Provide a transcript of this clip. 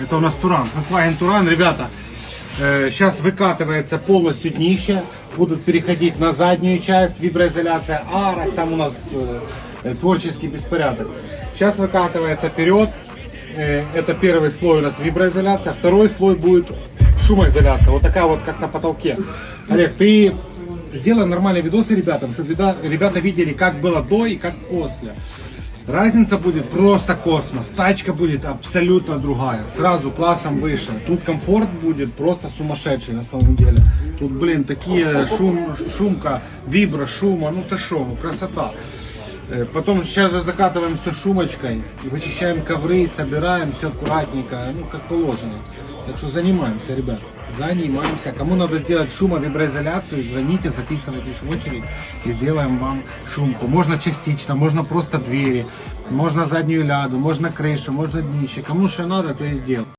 Это у нас Туран, Volkswagen Туран, ребята. Сейчас выкатывается полностью днище, будут переходить на заднюю часть, виброизоляция арок, там у нас э, творческий беспорядок. Сейчас выкатывается вперед, Э, это первый слой у нас виброизоляция, второй слой будет шумоизоляция, вот такая вот как на потолке. Олег, ты сделай нормальные видосы ребятам, чтобы ребята видели, как было до и как после. Разница будет просто космос. Тачка будет абсолютно другая. Сразу классом выше. Тут комфорт будет просто сумасшедший на самом деле. Тут, блин, такие шум, шумка, вибро, шума, ну ты шо, ну красота. Э, Потом сейчас же закатываем все шумочкой, вычищаем ковры, собираем все аккуратненько, ну как положено. Так что занимаемся, ребят, занимаемся. Кому надо сделать шумовиброизоляцию, звоните, записывайтесь в очередь и сделаем вам шумку. Можно частично, можно просто двери, можно заднюю ляду, можно крышу, можно днище. Кому что надо, то и сделаем.